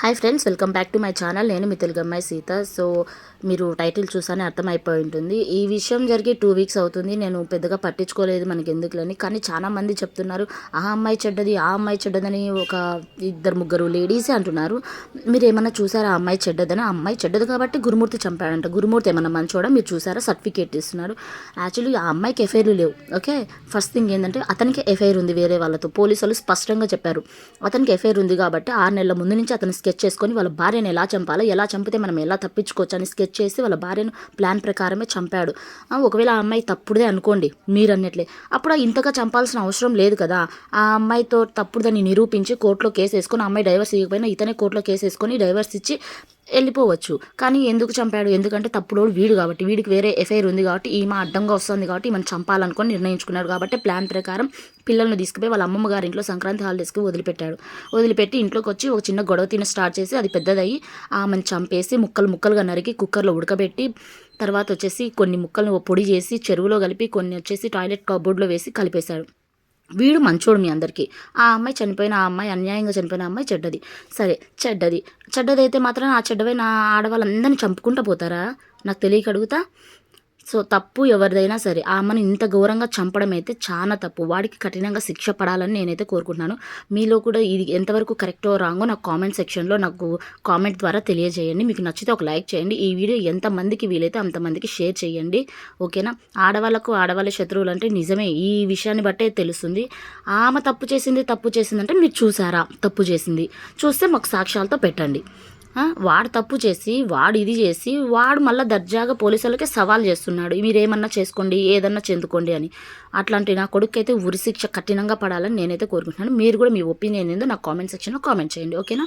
Hi friends welcome back to my channel. నేను మీ తెలుగు అమ్మాయి సీత. సో మీరు టైటిల్ చూసానే అర్థమైపోయి ఉంటుంది. ఈ విషయం జరిగి టూ వీక్స్ అవుతుంది. నేను పెద్దగా పట్టించుకోలేదు మనకి ఎందుకులని. కానీ చాలా మంది చెప్తున్నారు ఆ అమ్మాయి చెడ్డది ఆ అమ్మాయి చెడ్డదని ఒక ఇద్దరు ముగ్గురు లేడీసే అంటున్నారు. మీరు ఏమన్నా చూసారా ఆ అమ్మాయి చెడ్డదని ఆ అమ్మాయి చెడ్డది కాబట్టి గురుమూర్తి చంపాడంట. గురుమూర్తి ఏమన్నా మంచోడా? మీరు చూసారా? సర్టిఫికేట్ ఇస్తున్నారు. యాక్చువల్లీ ఆ అమ్మాయికి ఎఫ్ఐఆర్లు లేవు ఓకే? ఫస్ట్ థింగ్ ఏంటంటే అతనికి ఎఫ్ఐఆర్ ఉంది వేరే వాళ్ళతో. పోలీసు వాళ్ళు స్పష్టంగా చెప్పారు అతనికి ఎఫ్ఐఆర్ ఉంది కాబట్టి ఆరు నెలల ముందు నుంచి అతను స్కెచ్ చేసుకొని వాళ్ళ భార్యను ఎలా చంపాలో ఎలా చంపితే మనం ఎలా తప్పించుకోవచ్చు అని స్కెచ్ చేసి వాళ్ళ భార్యను ప్లాన్ ప్రకారమే చంపాడు. ఒకవేళ ఆ అమ్మాయి తప్పుడుదే అనుకోండి మీరు అన్నట్లే అప్పుడు ఇంతగా చంపాల్సిన అవసరం లేదు కదా. ఆ అమ్మాయితో తప్పుడుదని నిరూపించి కోర్టులో కేసు వేసుకొని ఆ అమ్మాయి డైవర్స్ ఇవ్వకపోయినా ఇతనే కోర్టులో కేసు వేసుకొని డైవర్స్ ఇచ్చి వెళ్ళిపోవచ్చు. కానీ ఎందుకు చంపాడు? ఎందుకంటే తప్పుడోడు వీడు కాబట్టి వీడికి వేరే ఎఫ్ఐఆర్ ఉంది కాబట్టి ఈమె అడ్డంగా వస్తుంది కాబట్టి ఈమెను చంపాలనుకొని నిర్ణయించుకున్నాడు కాబట్టి ప్లాన్ ప్రకారం పిల్లల్ని తీసుకుపోయి వాళ్ళ అమ్మమ్మ గారి ఇంట్లో సంక్రాంతి హాలిడేస్కి వదిలిపెట్టాడు. వదిలిపెట్టి ఇంట్లోకి వచ్చి ఒక చిన్న గొడవ తిన స్టార్ట్ చేసి అది పెద్దదయ్యి ఆమెను చంపేసి ముక్కలు ముక్కలుగా నరికి కుక్కర్లో ఉడకబెట్టి తర్వాత వచ్చేసి కొన్ని ముక్కలను పొడి చేసి చెరువులో కలిపి కొన్ని వచ్చేసి టాయిలెట్ కబోర్డ్లో వేసి కలిపేశాడు. వీడు మంచోడు మీ అందరికీ. ఆ అమ్మాయి చనిపోయిన ఆ అమ్మాయి అన్యాయంగా చనిపోయిన అమ్మాయి చెడ్డది. సరే చెడ్డది. చెడ్డదైతే మాత్రం ఆ చెడ్డవైన ఆడవాళ్ళందరినీ చంపుకుంటూ పోతారా? నాకు తెలియక అడుగుతా. సో తప్పు ఎవరిదైనా సరే ఆమెను ఇంత ఘోరంగా చంపడం అయితే చాలా తప్పు. వాడికి కఠినంగా శిక్ష పడాలని నేనైతే కోరుకుంటున్నాను. మీలో కూడా ఇది ఎంతవరకు కరెక్టో రాంగో నాకు కామెంట్ సెక్షన్లో నాకు కామెంట్ ద్వారా తెలియజేయండి. మీకు నచ్చితే ఒక లైక్ చేయండి. ఈ వీడియో ఎంతమందికి వీలైతే అంతమందికి షేర్ చేయండి. ఓకేనా? ఆడవాళ్ళకు ఆడవాళ్ళ శత్రువులు అంటే నిజమే. ఈ విషయాన్ని బట్టే తెలుస్తుంది. ఆమె తప్పు చేసింది తప్పు చేసిందంటే మీరు చూసారా తప్పు చేసింది. చూస్తే మాకు సాక్ష్యాలతో పెట్టండి. వాడు తప్పు చేసి వాడు ఇది చేసి వాడు మళ్ళీ దర్జాగా పోలీసులకే సవాల్ చేస్తున్నాడు. మీరేమన్నా చేసుకోండి ఏదన్నా చెందుకోండి అని. అట్లాంటి నా కొడుకు అయితే ఉరిశిక్ష కఠినంగా పడాలని నేనైతే కోరుకుంటున్నాను. మీరు కూడా మీ ఒపీనియన్ ఏందో నా కామెంట్ సెక్షన్లో కామెంట్ చేయండి. ఓకేనా?